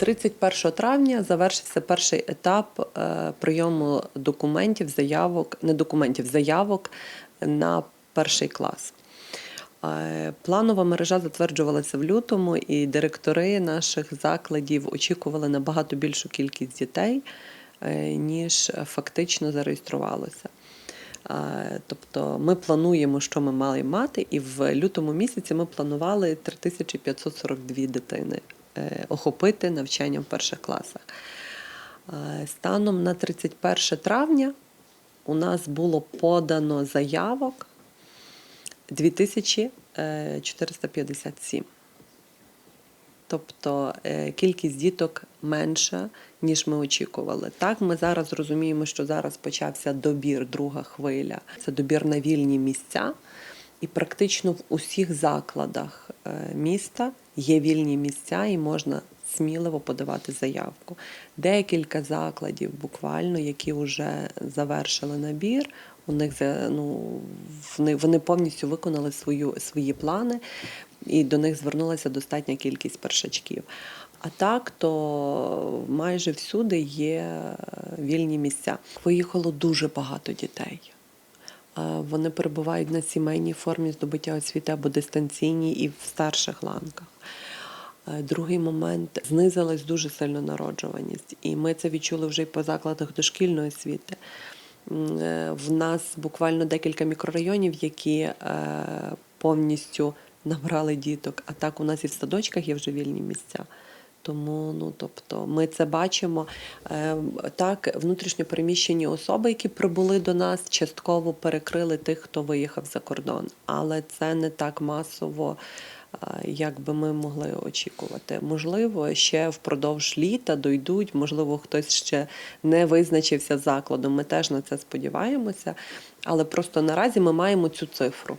31 травня завершився перший етап е, прийому документів, заявок, не документів, заявок на перший клас. Е, Планова мережа затверджувалася в лютому, і директори наших закладів очікували набагато більшу кількість дітей, е, ніж фактично зареєструвалося. Тобто ми плануємо, що ми мали мати, і в лютому місяці ми планували 3542 дитини охопити навчання в перших класах. Е, Станом на 31 травня у нас було подано заявок 2457. Тобто е, кількість діток менша, ніж ми очікували. Так, ми зараз розуміємо, що зараз почався добір, друга хвиля. Це добір на вільні місця. І практично в усіх закладах е, міста є вільні місця, і можна сміливо подавати заявку. Декілька закладів, буквально, які вже завершили набір. У них ну, вони, повністю виконали свою, свої плани, і до них звернулася достатня кількість першачків. А так, то майже всюди є вільні місця. Виїхало дуже багато дітей. Е, Вони перебувають на сімейній формі здобуття освіти або дистанційній і в старших ланках. Е, Другий момент знизилась дуже сильно народжуваність, і ми це відчули вже й по закладах дошкільної освіти. Е, В нас буквально декілька мікрорайонів, які повністю набрали діток. А так у нас і в садочках є вже вільні місця. Тому ну тобто ми це бачимо. Е, Так, внутрішньо переміщені особи, які прибули до нас, частково перекрили тих, хто виїхав за кордон, але це не так масово, е, як би ми могли очікувати. Можливо, ще впродовж літа дойдуть, можливо, хтось ще не визначився закладом. Ми теж на це сподіваємося, але просто наразі ми маємо цю цифру.